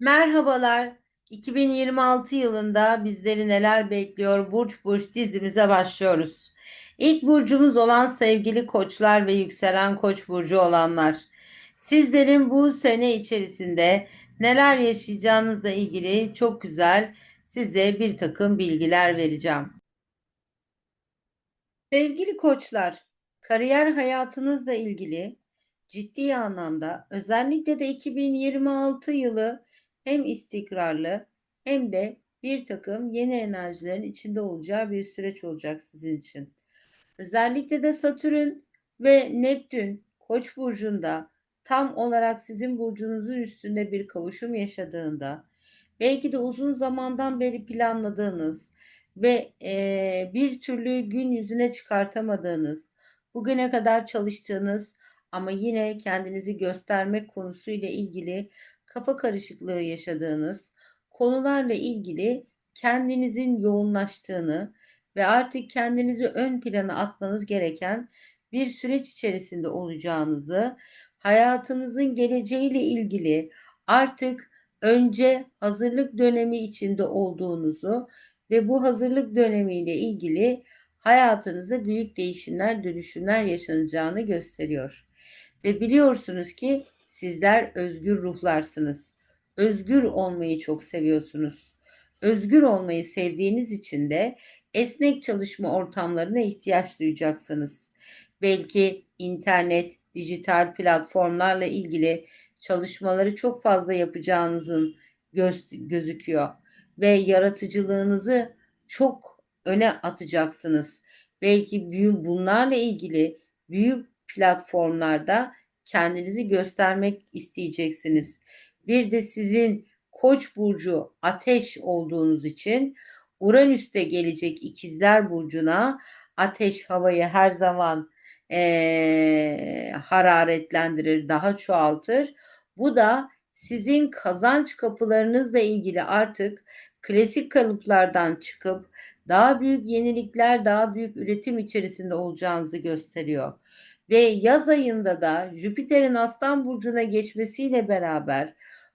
Merhabalar. 2026 yılında bizleri neler bekliyor? Burç Burç dizimize başlıyoruz. İlk burcumuz olan sevgili koçlar ve yükselen koç burcu olanlar. Sizlerin bu sene içerisinde neler yaşayacağınızla ilgili çok güzel size bir takım bilgiler vereceğim. Sevgili koçlar, kariyer hayatınızla ilgili ciddi anlamda özellikle de 2026 yılı hem istikrarlı hem de bir takım yeni enerjilerin içinde olacağı bir süreç olacak sizin için. Özellikle de Satürn ve Neptün Koç burcunda tam olarak sizin burcunuzun üstünde bir kavuşum yaşadığında belki de uzun zamandan beri planladığınız ve e, bir türlü gün yüzüne çıkartamadığınız, bugüne kadar çalıştığınız ama yine kendinizi göstermek konusuyla ilgili kafa karışıklığı yaşadığınız konularla ilgili kendinizin yoğunlaştığını ve artık kendinizi ön plana atmanız gereken bir süreç içerisinde olacağınızı, hayatınızın geleceğiyle ilgili artık önce hazırlık dönemi içinde olduğunuzu ve bu hazırlık dönemiyle ilgili hayatınızda büyük değişimler, dönüşümler yaşanacağını gösteriyor. Ve biliyorsunuz ki sizler özgür ruhlarsınız. Özgür olmayı çok seviyorsunuz. Özgür olmayı sevdiğiniz için de esnek çalışma ortamlarına ihtiyaç duyacaksınız. Belki internet, dijital platformlarla ilgili çalışmaları çok fazla yapacağınızın göz, gözüküyor ve yaratıcılığınızı çok öne atacaksınız. Belki büyük bunlarla ilgili büyük platformlarda kendinizi göstermek isteyeceksiniz. Bir de sizin Koç burcu ateş olduğunuz için Uranüs'te gelecek ikizler burcuna ateş havayı her zaman e, hararetlendirir, daha çoğaltır. Bu da sizin kazanç kapılarınızla ilgili artık klasik kalıplardan çıkıp daha büyük yenilikler, daha büyük üretim içerisinde olacağınızı gösteriyor. Ve yaz ayında da Jüpiter'in Aslan burcuna geçmesiyle beraber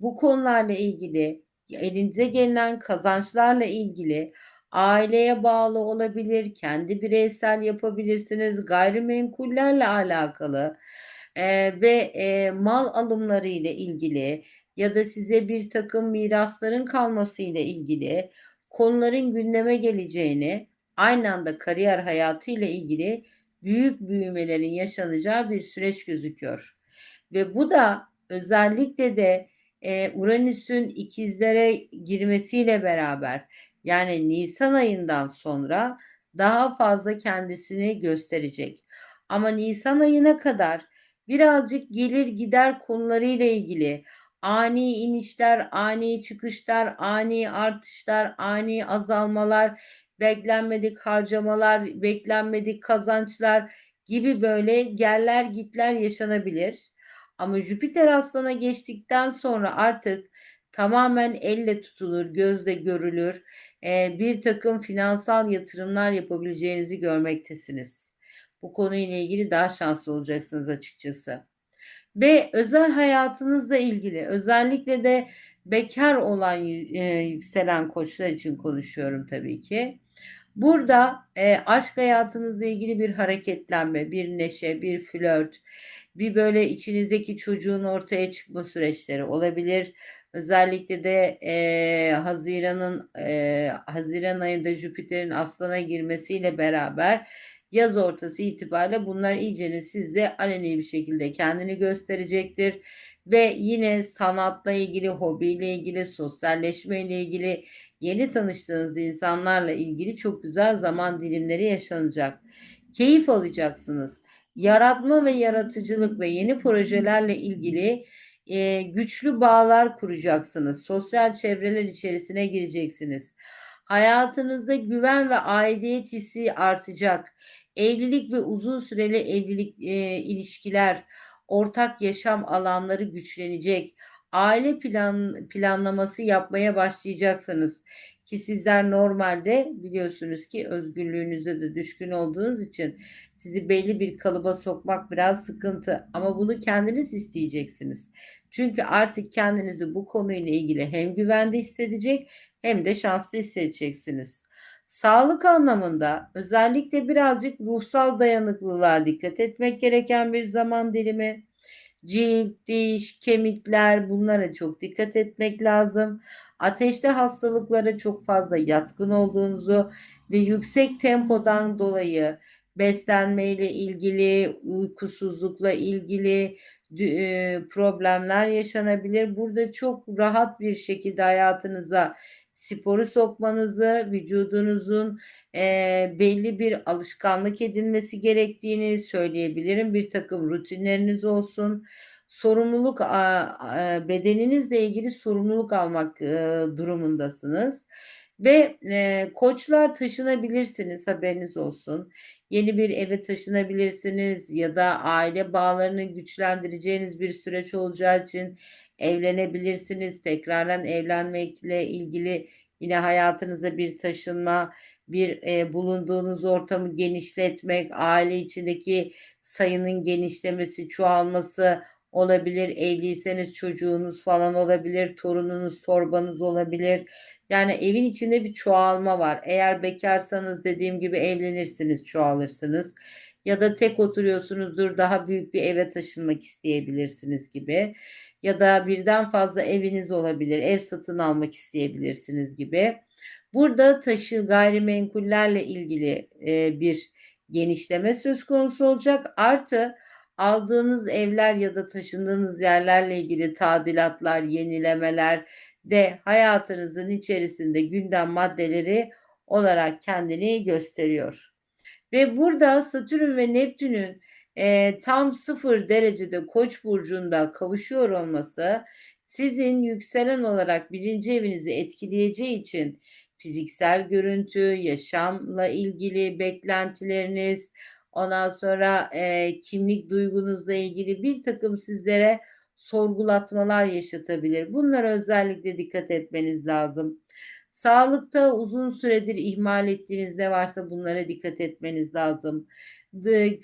bu konularla ilgili elinize gelen kazançlarla ilgili aileye bağlı olabilir, kendi bireysel yapabilirsiniz, gayrimenkullerle alakalı e, ve e, mal alımları ile ilgili ya da size bir takım mirasların kalması ile ilgili konuların gündeme geleceğini, aynı anda kariyer hayatı ile ilgili büyük büyümelerin yaşanacağı bir süreç gözüküyor. Ve bu da özellikle de e, Uranüs'ün ikizlere girmesiyle beraber yani Nisan ayından sonra daha fazla kendisini gösterecek. Ama Nisan ayına kadar birazcık gelir gider konularıyla ilgili ani inişler, ani çıkışlar, ani artışlar, ani azalmalar, beklenmedik harcamalar, beklenmedik kazançlar gibi böyle geller gitler yaşanabilir. Ama Jüpiter Aslan'a geçtikten sonra artık tamamen elle tutulur, gözle görülür bir takım finansal yatırımlar yapabileceğinizi görmektesiniz. Bu konuyla ilgili daha şanslı olacaksınız açıkçası. Ve özel hayatınızla ilgili özellikle de bekar olan e, yükselen koçlar için konuşuyorum tabii ki. Burada e, aşk hayatınızla ilgili bir hareketlenme, bir neşe, bir flört, bir böyle içinizdeki çocuğun ortaya çıkma süreçleri olabilir. Özellikle de e, Haziran'ın e, Haziran ayında Jüpiter'in Aslan'a girmesiyle beraber yaz ortası itibariyle bunlar iyicene sizde aleni bir şekilde kendini gösterecektir. Ve yine sanatla ilgili, hobiyle ilgili, sosyalleşme ile ilgili, yeni tanıştığınız insanlarla ilgili çok güzel zaman dilimleri yaşanacak. Keyif alacaksınız. Yaratma ve yaratıcılık ve yeni projelerle ilgili e, güçlü bağlar kuracaksınız. Sosyal çevreler içerisine gireceksiniz. Hayatınızda güven ve aidiyet hissi artacak. Evlilik ve uzun süreli evlilik e, ilişkiler, ortak yaşam alanları güçlenecek. Aile plan planlaması yapmaya başlayacaksınız ki sizler normalde biliyorsunuz ki özgürlüğünüze de düşkün olduğunuz için sizi belli bir kalıba sokmak biraz sıkıntı ama bunu kendiniz isteyeceksiniz. Çünkü artık kendinizi bu konuyla ilgili hem güvende hissedecek hem de şanslı hissedeceksiniz. Sağlık anlamında özellikle birazcık ruhsal dayanıklılığa dikkat etmek gereken bir zaman dilimi. Cilt, diş, kemikler bunlara çok dikkat etmek lazım. Ateşli hastalıklara çok fazla yatkın olduğunuzu ve yüksek tempodan dolayı beslenmeyle ilgili, uykusuzlukla ilgili problemler yaşanabilir. Burada çok rahat bir şekilde hayatınıza sporu sokmanızı, vücudunuzun e, belli bir alışkanlık edinmesi gerektiğini söyleyebilirim. Bir takım rutinleriniz olsun. Sorumluluk bedeninizle ilgili sorumluluk almak durumundasınız. Ve koçlar taşınabilirsiniz haberiniz olsun. Yeni bir eve taşınabilirsiniz ya da aile bağlarını güçlendireceğiniz bir süreç olacağı için evlenebilirsiniz. Tekrardan evlenmekle ilgili yine hayatınıza bir taşınma, bir e, bulunduğunuz ortamı genişletmek, aile içindeki sayının genişlemesi, çoğalması olabilir. Evliyseniz çocuğunuz falan olabilir, torununuz, torbanız olabilir. Yani evin içinde bir çoğalma var. Eğer bekarsanız dediğim gibi evlenirsiniz, çoğalırsınız. Ya da tek oturuyorsunuzdur, daha büyük bir eve taşınmak isteyebilirsiniz gibi. Ya da birden fazla eviniz olabilir, ev satın almak isteyebilirsiniz gibi. Burada taşı gayrimenkullerle ilgili e, bir genişleme söz konusu olacak. Artı aldığınız evler ya da taşındığınız yerlerle ilgili tadilatlar, yenilemeler de hayatınızın içerisinde gündem maddeleri olarak kendini gösteriyor. Ve burada Satürn ve Neptün'ün e, tam sıfır derecede Koç burcunda kavuşuyor olması sizin yükselen olarak birinci evinizi etkileyeceği için fiziksel görüntü, yaşamla ilgili beklentileriniz, ondan sonra e, kimlik duygunuzla ilgili bir takım sizlere sorgulatmalar yaşatabilir. Bunlara özellikle dikkat etmeniz lazım. Sağlıkta uzun süredir ihmal ettiğiniz ne varsa bunlara dikkat etmeniz lazım.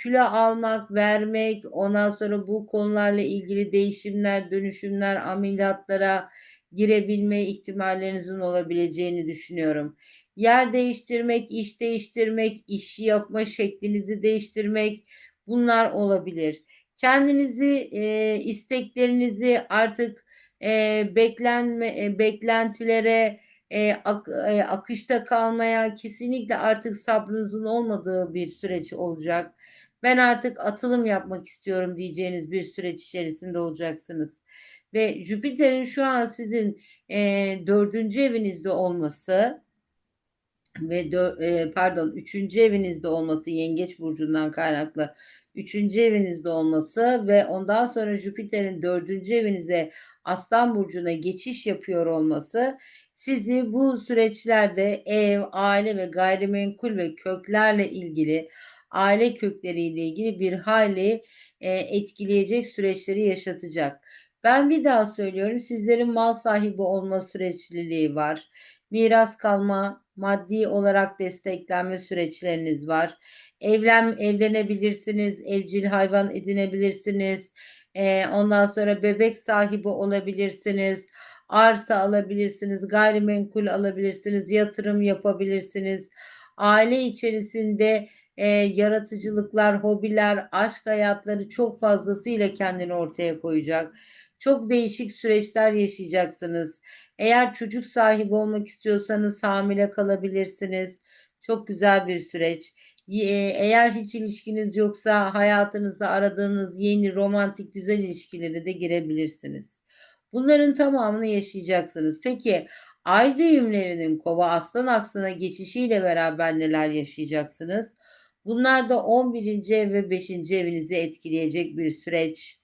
Kilo almak, vermek, ondan sonra bu konularla ilgili değişimler, dönüşümler, ameliyatlara girebilme ihtimallerinizin olabileceğini düşünüyorum. Yer değiştirmek, iş değiştirmek, işi yapma şeklinizi değiştirmek bunlar olabilir. Kendinizi, e, isteklerinizi artık e, beklenme, e, beklentilere, e, ak, e, akışta kalmaya kesinlikle artık sabrınızın olmadığı bir süreç olacak. Ben artık atılım yapmak istiyorum diyeceğiniz bir süreç içerisinde olacaksınız. Ve Jüpiter'in şu an sizin e, dördüncü evinizde olması ve dör, e, pardon üçüncü evinizde olması yengeç burcundan kaynaklı üçüncü evinizde olması ve ondan sonra Jüpiter'in dördüncü evinize Aslan Burcu'na geçiş yapıyor olması sizi bu süreçlerde ev, aile ve gayrimenkul ve köklerle ilgili aile kökleriyle ilgili bir hali e, etkileyecek süreçleri yaşatacak. Ben bir daha söylüyorum sizlerin mal sahibi olma süreçliliği var. Miras kalma, maddi olarak desteklenme süreçleriniz var. Evlen evlenebilirsiniz, evcil hayvan edinebilirsiniz. Ee, ondan sonra bebek sahibi olabilirsiniz. Arsa alabilirsiniz, gayrimenkul alabilirsiniz, yatırım yapabilirsiniz. Aile içerisinde e, yaratıcılıklar, hobiler, aşk hayatları çok fazlasıyla kendini ortaya koyacak. Çok değişik süreçler yaşayacaksınız. Eğer çocuk sahibi olmak istiyorsanız hamile kalabilirsiniz. Çok güzel bir süreç. Eğer hiç ilişkiniz yoksa hayatınızda aradığınız yeni romantik güzel ilişkileri de girebilirsiniz. Bunların tamamını yaşayacaksınız. Peki ay düğümlerinin kova aslan aksına geçişiyle beraber neler yaşayacaksınız? Bunlar da 11. ev ve 5. evinizi etkileyecek bir süreç.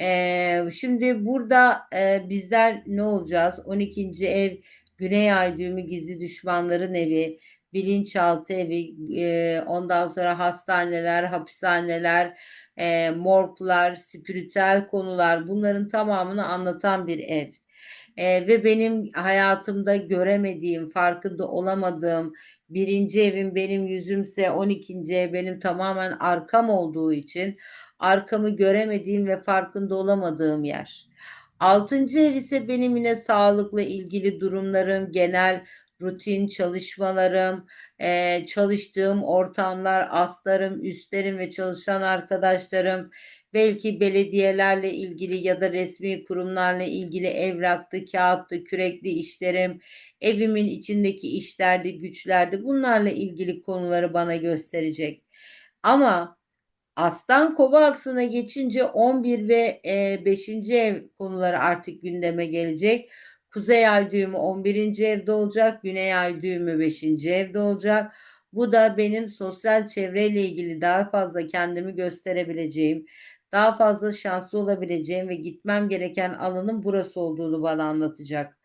Ee, şimdi burada e, bizler ne olacağız? 12. ev Güney Ay düğümü gizli düşmanların evi, bilinçaltı evi, e, ondan sonra hastaneler, hapishaneler, e, morglar, spiritüel konular bunların tamamını anlatan bir ev. E, ve benim hayatımda göremediğim, farkında olamadığım birinci evim benim yüzümse 12. ev benim tamamen arkam olduğu için arkamı göremediğim ve farkında olamadığım yer. Altıncı ev ise benim yine sağlıkla ilgili durumlarım, genel rutin çalışmalarım, eee, çalıştığım ortamlar, aslarım, üstlerim ve çalışan arkadaşlarım, belki belediyelerle ilgili ya da resmî kurumlarla ilgili evraktı, kağıttı, kürekli işlerim, evimin içindeki işlerdi, güçlerdi, bunlarla ilgili konuları bana gösterecek. Ama Aslan Kova aksına geçince 11 ve, eee, 5'inci ev konuları artık gündeme gelecek. Kuzey ay düğümü 11'inci evde olacak, güney ay düğümü 5'inci evde olacak. Bu da benim sosyal çevreyle ilgili daha fazla kendimi gösterebileceğim, daha fazla şanslı olabileceğim ve gitmem gereken alanın burası olduğunu bana anlatacak.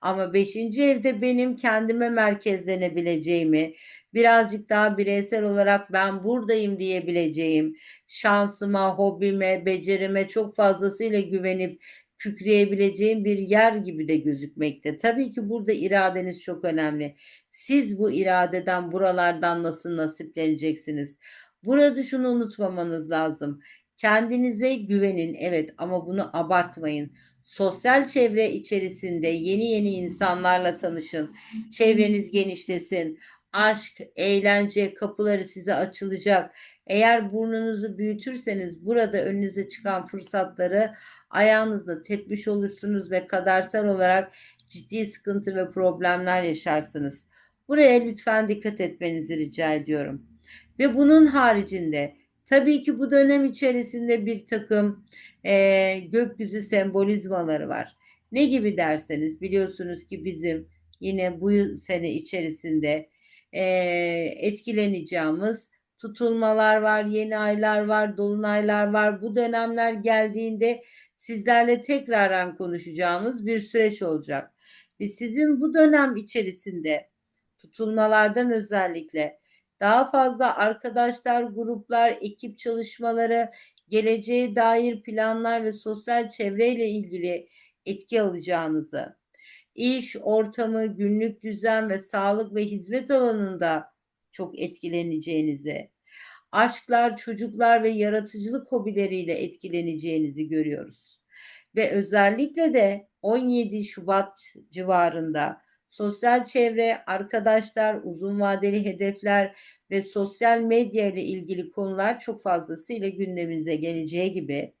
Ama 5'inci evde benim kendime merkezlenebileceğimi, birazcık daha bireysel olarak ben buradayım diyebileceğim, şansıma, hobime, becerime çok fazlasıyla güvenip kükreyebileceğim bir yer gibi de gözükmekte. Tabii ki burada iradeniz çok önemli. Siz bu iradeden, buralardan nasıl nasipleneceksiniz? Burada şunu unutmamanız lazım. Kendinize güvenin, evet ama bunu abartmayın. Sosyal çevre içerisinde yeni yeni insanlarla tanışın. Çevreniz genişlesin. Aşk, eğlence kapıları size açılacak. Eğer burnunuzu büyütürseniz burada önünüze çıkan fırsatları ayağınızla tepmiş olursunuz ve kadersel olarak ciddi sıkıntı ve problemler yaşarsınız. Buraya lütfen dikkat etmenizi rica ediyorum. Ve bunun haricinde tabii ki bu dönem içerisinde birtakım, eee, gökyüzü sembolizmaları var. Ne gibi derseniz biliyorsunuz ki bizim yine bu sene içerisinde, eee, etkileneceğimiz tutulmalar var, yeni aylar var, dolunaylar var. Bu dönemler geldiğinde sizlerle tekraren konuşacağımız bir süreç olacak. Ve sizin bu dönem içerisinde tutulmalardan özellikle daha fazla arkadaşlar, gruplar, ekip çalışmaları, geleceğe dair planlar ve sosyal çevreyle ilgili etki alacağınızı, iş ortamı, günlük düzen ve sağlık ve hizmet alanında çok etkileneceğinizi, aşklar, çocuklar ve yaratıcılık hobileriyle etkileneceğinizi görüyoruz. Ve özellikle de 17 Şubat civarında sosyal çevre, arkadaşlar, uzun vadeli hedefler ve sosyal medya ile ilgili konular çok fazlasıyla gündeminize geleceği gibi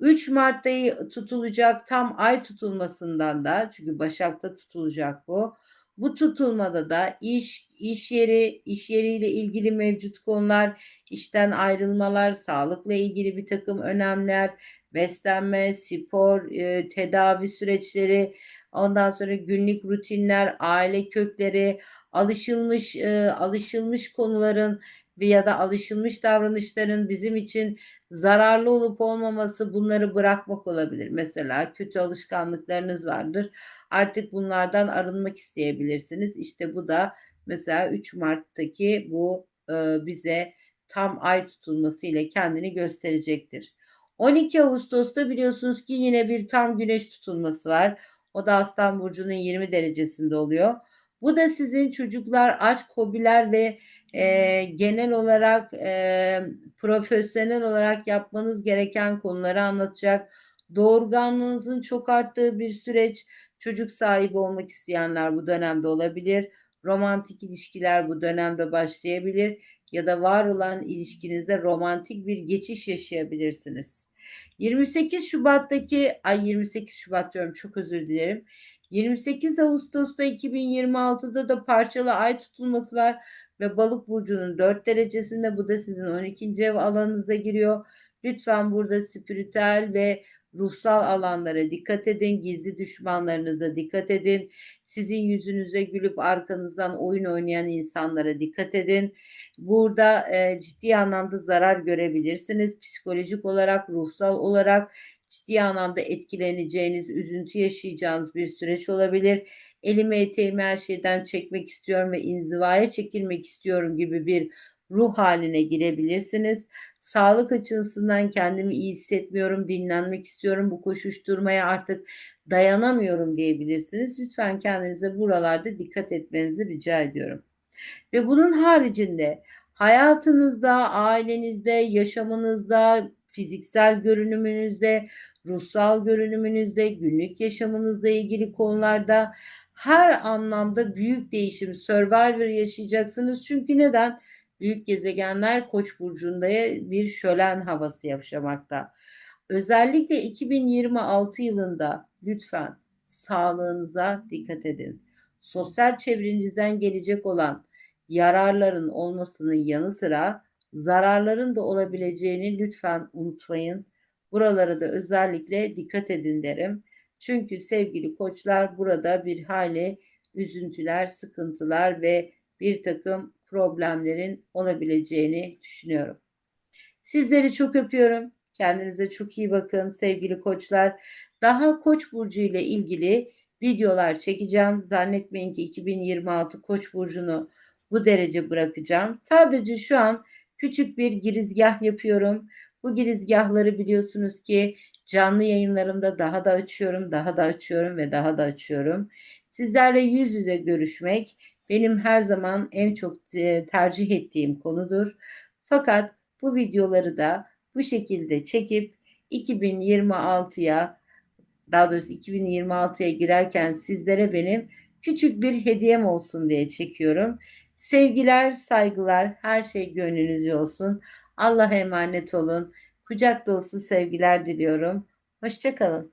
3 Mart'ta tutulacak tam ay tutulmasından da çünkü Başak'ta tutulacak bu. Bu tutulmada da iş, iş yeri, iş yeriyle ilgili mevcut konular, işten ayrılmalar, sağlıkla ilgili bir takım önemler, beslenme, spor, e, tedavi süreçleri, ondan sonra günlük rutinler, aile kökleri, alışılmış e, alışılmış konuların ya da alışılmış davranışların bizim için zararlı olup olmaması bunları bırakmak olabilir. Mesela kötü alışkanlıklarınız vardır. Artık bunlardan arınmak isteyebilirsiniz. İşte bu da mesela 3 Mart'taki bu e, bize tam ay tutulması ile kendini gösterecektir. 12 Ağustos'ta biliyorsunuz ki yine bir tam güneş tutulması var. O da Aslan Burcu'nun 20 derecesinde oluyor. Bu da sizin çocuklar, aşk, hobiler ve e, genel olarak e, profesyonel olarak yapmanız gereken konuları anlatacak. Doğurganlığınızın çok arttığı bir süreç. Çocuk sahibi olmak isteyenler bu dönemde olabilir. Romantik ilişkiler bu dönemde başlayabilir ya da var olan ilişkinizde romantik bir geçiş yaşayabilirsiniz. 28 Şubat'taki ay 28 Şubat diyorum çok özür dilerim. 28 Ağustos'ta 2026'da da parçalı ay tutulması var ve balık burcunun 4 derecesinde bu da sizin 12. ev alanınıza giriyor. Lütfen burada spiritüel ve ruhsal alanlara dikkat edin. Gizli düşmanlarınıza dikkat edin. Sizin yüzünüze gülüp arkanızdan oyun oynayan insanlara dikkat edin. Burada e, ciddi anlamda zarar görebilirsiniz. Psikolojik olarak, ruhsal olarak ciddi anlamda etkileneceğiniz, üzüntü yaşayacağınız bir süreç olabilir. Elimi eteğimi her şeyden çekmek istiyorum ve inzivaya çekilmek istiyorum gibi bir ruh haline girebilirsiniz. Sağlık açısından kendimi iyi hissetmiyorum, dinlenmek istiyorum, bu koşuşturmaya artık dayanamıyorum diyebilirsiniz. Lütfen kendinize buralarda dikkat etmenizi rica ediyorum. Ve bunun haricinde hayatınızda, ailenizde, yaşamınızda, fiziksel görünümünüzde, ruhsal görünümünüzde, günlük yaşamınızla ilgili konularda her anlamda büyük değişim, survivor yaşayacaksınız. Çünkü neden? Büyük gezegenler Koç burcunda bir şölen havası yaşamakta. Özellikle 2026 yılında lütfen sağlığınıza dikkat edin. Sosyal çevrenizden gelecek olan yararların olmasının yanı sıra zararların da olabileceğini lütfen unutmayın. Buralara da özellikle dikkat edin derim. Çünkü sevgili koçlar burada bir hali üzüntüler, sıkıntılar ve bir takım problemlerin olabileceğini düşünüyorum. Sizleri çok öpüyorum. Kendinize çok iyi bakın sevgili koçlar. Daha Koç burcu ile ilgili videolar çekeceğim. Zannetmeyin ki 2026 Koç burcunu bu derece bırakacağım. Sadece şu an küçük bir girizgah yapıyorum. Bu girizgahları biliyorsunuz ki canlı yayınlarımda daha da açıyorum, daha da açıyorum ve daha da açıyorum. Sizlerle yüz yüze görüşmek benim her zaman en çok e, tercih ettiğim konudur. Fakat bu videoları da bu şekilde çekip 2026'ya daha doğrusu 2026'ya girerken sizlere benim küçük bir hediyem olsun diye çekiyorum. Sevgiler, saygılar, her şey gönlünüzce olsun. Allah'a emanet olun. Kucak dolusu sevgiler diliyorum. Hoşçakalın.